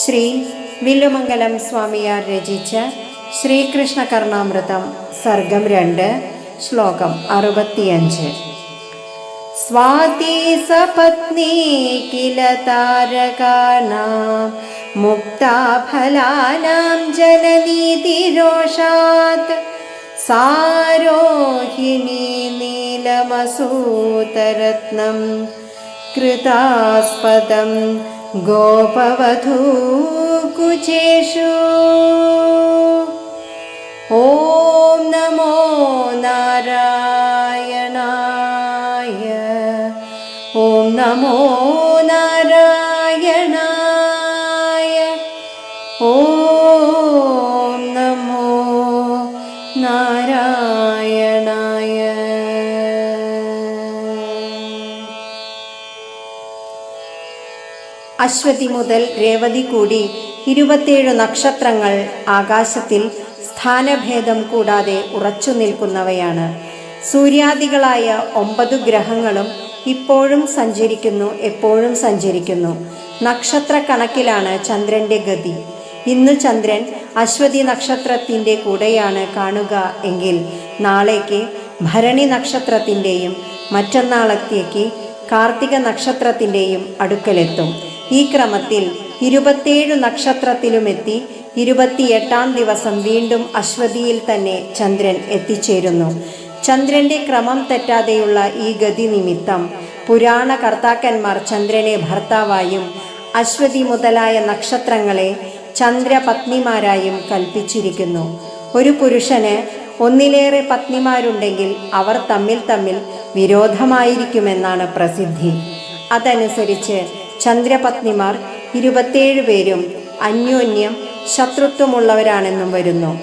ശ്രീ വില്ലുമംഗലം സ്വാമിയാർ രചിച്ച ശ്രീകൃഷ്ണ കർണാമൃതം സർഗം രണ്ട് ശ്ലോകം അറുപത്തിയഞ്ച് സ്വാതി സപത്നി കില താരകാണാം മുക്താഫലാനാം ജനനീതിരോഷാത് സാരോഹിണി നീലമസൂതരത്നം कृतास्पदं गोपवधूकुचेषु ॐ नमो नारायणाय। ॐ नमो नारायणाय അശ്വതി മുതൽ രേവതി കൂടി ഇരുപത്തിയേഴ് നക്ഷത്രങ്ങൾ ആകാശത്തിൽ സ്ഥാനഭേദം കൂടാതെ ഉറച്ചു നിൽക്കുന്നവയാണ്. സൂര്യാദികളായ ഒമ്പത് ഗ്രഹങ്ങളും ഇപ്പോഴും സഞ്ചരിക്കുന്നു എപ്പോഴും സഞ്ചരിക്കുന്നു. നക്ഷത്ര കണക്കിലാണ് ചന്ദ്രന്റെ ഗതി. ഇന്ന് ചന്ദ്രൻ അശ്വതി നക്ഷത്രത്തിന്റെ കൂടെയാണ് കാണുക എങ്കിൽ നാളേക്ക് ഭരണി നക്ഷത്രത്തിന്റെയും മറ്റന്നാളത്തേക്ക് കാർത്തിക നക്ഷത്രത്തിന്റെയും അടുക്കലെത്തും. ഈ ക്രമത്തിൽ ഇരുപത്തിയേഴ് നക്ഷത്രത്തിലുമെത്തി ഇരുപത്തിയെട്ടാം ദിവസം വീണ്ടും അശ്വതിയിൽ തന്നെ ചന്ദ്രൻ എത്തിച്ചേരുന്നു. ചന്ദ്രന്റെ ക്രമം തെറ്റാതെയുള്ള ഈ ഗതി നിമിത്തം പുരാണ കർത്താക്കന്മാർ ചന്ദ്രനെ ഭർത്താവായും അശ്വതി മുതലായ നക്ഷത്രങ്ങളെ ചന്ദ്രപത്നിമാരായും കൽപ്പിച്ചിരിക്കുന്നു. ഒരു പുരുഷന് ഒന്നിലേറെ പത്നിമാരുണ്ടെങ്കിൽ അവർ തമ്മിൽ തമ്മിൽ വിരോധമായിരിക്കുമെന്നാണ് പ്രസിദ്ധി. അതനുസരിച്ച് ചന്ദ്രപത്നിമാർ ഇരുപത്തേഴ് പേരും അന്യോന്യം ശത്രുത്വമുള്ളവരാണെന്നും വരുന്നു.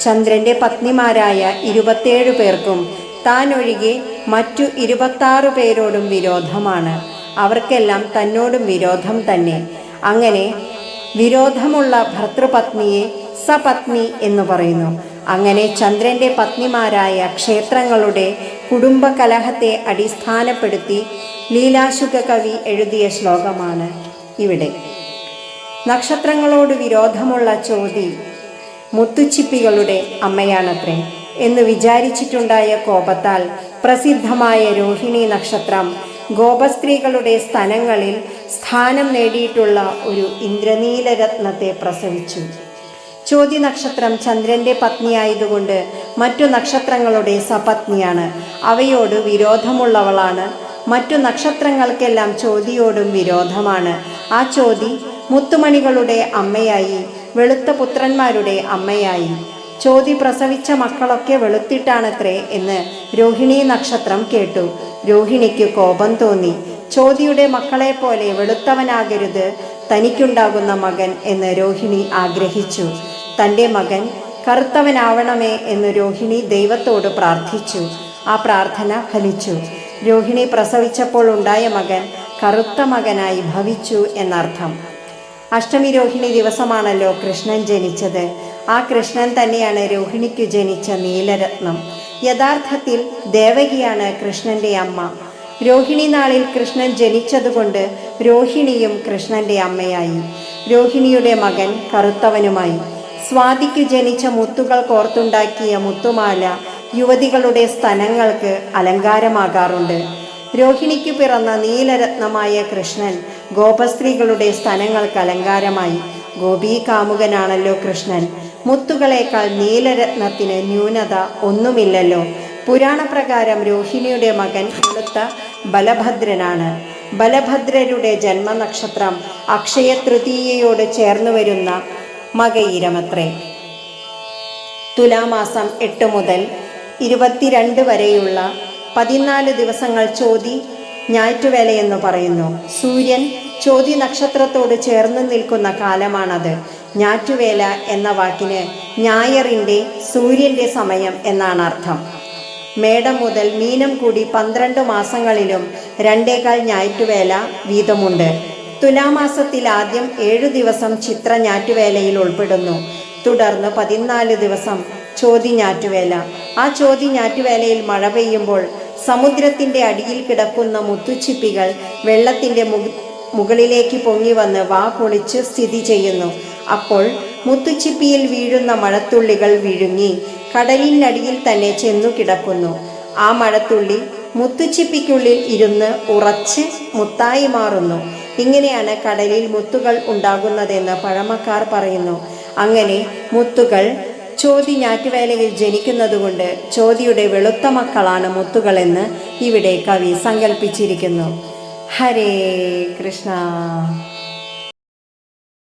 ചന്ദ്രന്റെ പത്നിമാരായ ഇരുപത്തേഴ് പേർക്കും താൻ ഒഴികെ മറ്റു ഇരുപത്താറ് പേരോടും വിരോധമാണ്. അവർക്കെല്ലാം തന്നോടും വിരോധം തന്നെ. അങ്ങനെ വിരോധമുള്ള ഭർത്തൃപത്നിയെ സപത്നി എന്ന് പറയുന്നു. അങ്ങനെ ചന്ദ്രന്റെ പത്നിമാരായ ക്ഷേത്രങ്ങളുടെ കുടുംബകലഹത്തെ അടിസ്ഥാനപ്പെടുത്തി ലീലാശുക കവി എഴുതിയ ശ്ലോകമാണ് ഇവിടെ. നക്ഷത്രങ്ങളോട് വിരോധമുള്ള ചോതി മുത്തുച്ചിപ്പികളുടെ അമ്മയാണത്രേ എന്ന് വിചാരിച്ചിട്ടുണ്ടായ കോപത്താൽ പ്രസിദ്ധമായ രോഹിണി നക്ഷത്രം ഗോപസ്ത്രീകളുടെ സ്ഥലങ്ങളിൽ സ്ഥാനം നേടിയിട്ടുള്ള ഒരു ഇന്ദ്രനീലരത്നത്തെ പ്രസവിച്ചു. ചോതി നക്ഷത്രം ചന്ദ്രന്റെ പത്നിയായതുകൊണ്ട് മറ്റു നക്ഷത്രങ്ങളുടെ സപത്നിയാണ്. അവയോട് വിരോധമുള്ളവളാണ്. മറ്റു നക്ഷത്രങ്ങൾക്കെല്ലാം ചോതിയോടും വിരോധമാണ്. ആ ചോതി മുത്തുമണികളുടെ അമ്മയായി വെളുത്ത പുത്രന്മാരുടെ അമ്മയായി. ചോതി പ്രസവിച്ച മക്കളൊക്കെ വെളുത്തിട്ടാണത്രേ എന്ന് രോഹിണി നക്ഷത്രം കേട്ടു. രോഹിണിക്ക് കോപം തോന്നി. ചോതിയുടെ മക്കളെ പോലെ വെളുത്തവനാകരുത് തനിക്കുണ്ടാകുന്ന മകൻ എന്ന് രോഹിണി ആഗ്രഹിച്ചു. തന്റെ മകൻ കറുത്തവനാവണമേ എന്ന് രോഹിണി ദൈവത്തോട് പ്രാർത്ഥിച്ചു. ആ പ്രാർത്ഥന ഫലിച്ചു. രോഹിണി പ്രസവിച്ചപ്പോൾ ഉണ്ടായ മകൻ കറുത്ത മകനായി ഭവിച്ചു എന്നർത്ഥം. അഷ്ടമി രോഹിണി ദിവസമാണല്ലോ കൃഷ്ണൻ ജനിച്ചത്. ആ കൃഷ്ണൻ തന്നെയാണ് രോഹിണിക്കു ജനിച്ച നീലരത്നം. യഥാർത്ഥത്തിൽ ദേവകിയാണ് കൃഷ്ണന്റെ അമ്മ. രോഹിണി നാളിൽ കൃഷ്ണൻ ജനിച്ചതുകൊണ്ട് രോഹിണിയും കൃഷ്ണന്റെ അമ്മയായി. രോഹിണിയുടെ മകൻ കറുത്തവനുമായി. സ്വാതിക്ക് ജനിച്ച മുത്തുകൾ കോർത്തുണ്ടാക്കിയ മുത്തുമാല യുവതികളുടെ സ്തനങ്ങൾക്ക് അലങ്കാരമാകാറുണ്ട്. രോഹിണിക്ക് പിറന്ന നീലരത്നമായ കൃഷ്ണൻ ഗോപസ്ത്രീകളുടെ സ്തനങ്ങൾക്ക് അലങ്കാരമായി. ഗോപീ കാമുകനാണല്ലോ കൃഷ്ണൻ. മുത്തുകളേക്കാൾ നീലരത്നത്തിന് ന്യൂനത ഒന്നുമില്ലല്ലോ. പുരാണപ്രകാരം രോഹിണിയുടെ മകൻ വെളുത്ത ബലഭദ്രനാണ്. ബലഭദ്രരുടെ ജന്മനക്ഷത്രം അക്ഷയ തൃതീയയോട് ചേർന്നു വരുന്ന മകയിരമത്രേ. തുലാമാസം എട്ട് മുതൽ ഇരുപത്തിരണ്ട് വരെയുള്ള പതിനാല് ദിവസങ്ങൾ ചോതി ഞാറ്റുവേലയെന്ന് പറയുന്നു. സൂര്യൻ ചോതി നക്ഷത്രത്തോട് ചേർന്ന് നിൽക്കുന്ന കാലമാണത്. ഞാറ്റുവേല എന്ന വാക്കിന് ഞായറിന്റെ സൂര്യന്റെ സമയം എന്നാണ് അർത്ഥം. മേടം മുതൽ മീനം കൂടി പന്ത്രണ്ട് മാസങ്ങളിലും രണ്ടേകാൽ ഞാറ്റുവേല വീതമുണ്ട്. തുലാമാസത്തിൽ ആദ്യം ഏഴു ദിവസം ചിത്രഞ്ഞാറ്റുവേലയിൽ ഉൾപ്പെടുന്നു. തുടർന്ന് പതിനാല് ദിവസം ചോതി ഞാറ്റുവേല ആ ചോതി ഞാറ്റുവേലയിൽ മഴ പെയ്യുമ്പോൾ സമുദ്രത്തിന്റെ അടിയിൽ കിടക്കുന്ന മുത്തുച്ചിപ്പികൾ വെള്ളത്തിന്റെ മുകളിലേക്ക് പൊങ്ങി വന്ന് വാ പൊളിച്ച് സ്ഥിതി ചെയ്യുന്നു. അപ്പോൾ മുത്തുച്ചിപ്പിയിൽ വീഴുന്ന മഴത്തുള്ളികൾ വിഴുങ്ങി കടലിനടിയിൽ തന്നെ ചെന്നു കിടക്കുന്നു. ആ മഴത്തുള്ളി മുത്തുച്ചിപ്പിക്കുള്ളിൽ ഇരുന്ന് ഉറച്ച് മുത്തായി മാറുന്നു. ഇങ്ങനെയാണ് കടലിൽ മുത്തുകൾ ഉണ്ടാകുന്നതെന്ന് പഴമക്കാർ പറയുന്നു. അങ്ങനെ മുത്തുകൾ ചോതി ഞാറ്റുവേലയിൽ ജനിക്കുന്നതുകൊണ്ട് ചോതിയുടെ വെളുത്ത മക്കളാണ് മുത്തുകളെന്ന് ഇവിടെ കവി സങ്കല്പിച്ചിരിക്കുന്നു ഹരേ കൃഷ്ണ.